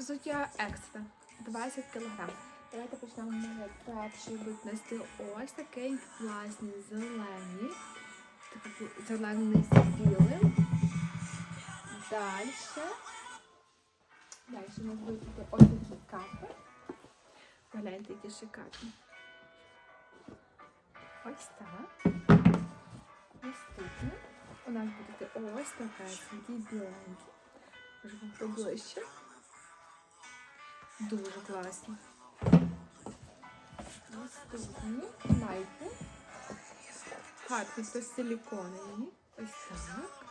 Взуття екстра 20 кг. Давайте почнемо ми перший будуть ось такий зелений. Такий зелений з білим. Далі. Далі у нас будуть ось такі капи. Погляньте, які шикарні. Ось так. Наступне. У нас буде ось така біленькі. Може вам поближче. Дуже класні. Наступні майки. Гарні то силіконові. Ось так.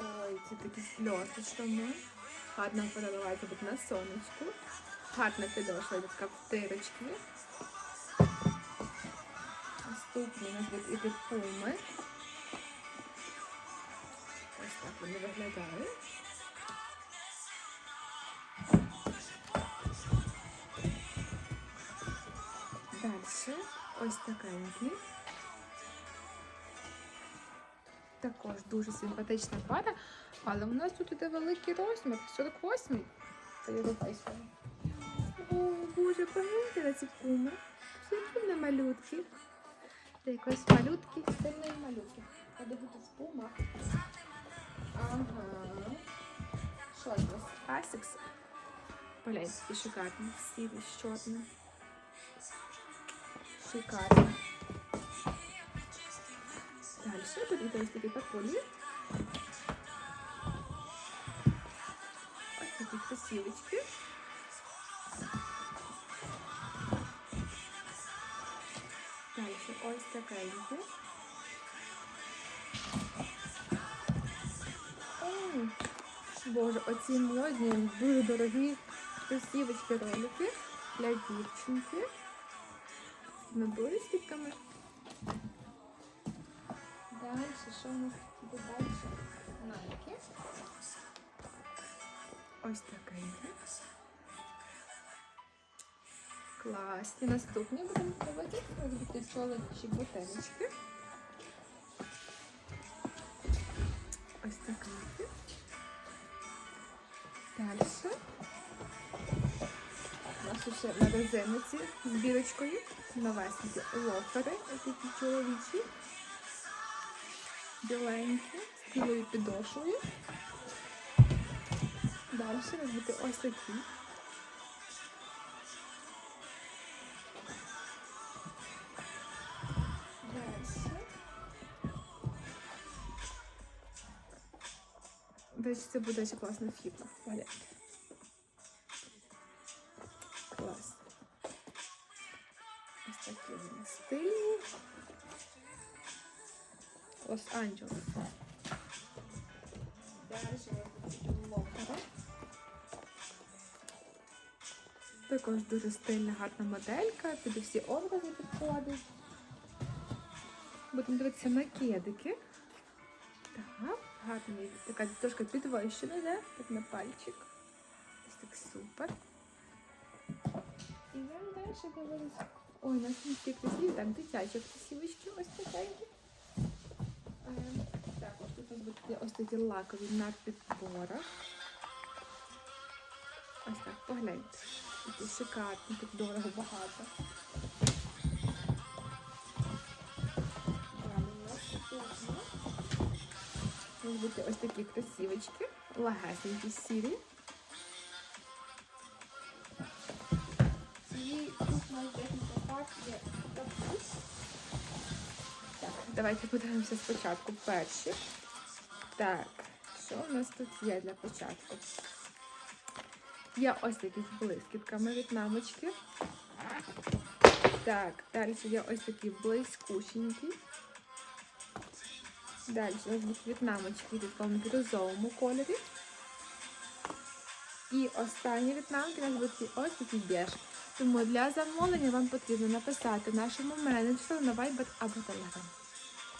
Ой, це такі з льоточками. Гарно переливається тут на сонечку. Гарна підошва, йде така в тирочки. Наступні у нас будуть іти пуми. Ось так вони виглядають. Ось такенькі. Також дуже симпатична пара, але у нас тут іде великий розмір, 48-й. Передавайся. О, боже, погляньте на ці пуми. Які на малютки. Це якось малютки, сильної малютки. Подивіться в пумах. Ага. Що це? Асікс. Погляньте, які шикарні. З чорним. Шикарно. Дальше іде ось такі патрулі. Ось такі красивочки. Дальше ось такенькі. Ой, Боже, оці модні, дуже дорогі красивочки ролики для дівчинки. З блискітками. Далі, що у нас буде далі? Найки. Ось такенькі. Класні. Наступні будемо пробувати. Ось чоловічі бутилочки. Ось такенькі. Далі. У нас ще на резиниці з бірочкою. Новесенькі лофери, такі чоловічі. Біленькі, з білою підошвою. Далі буде ось такі. Далі це буде ще класна фібра. Погляньте. Стильні. Лос-Анджелес. Далі. Також дуже стильна, гарна моделька, під всі образи підходить. Будемо дивитися на кедики. Так, гарний, така трошки підвищена, йде, так на пальчик. Ось так супер. І далі дивитися. Ой, у нас всі красиві, так, дитячі красивочки, ось такі. Е, Також тут нас будуть ось такі лакові на підборах. Ось так, погляньте. Такі шикарні, тут дорого багато. Ось такі красивочки, лагесенькі, сірі. Давайте подивимося спочатку перші. Так, що у нас тут є для початку? Є ось такі з блискітками від мамочки. Так, далі є ось такі блискученькі. Далі у нас будуть в'єтнамочки в такому бірюзовому кольорі. І останні в'єтнамки у нас будуть ось такі біж. Тому для замовлення вам потрібно написати нашому менеджеру на Viber або Telegram.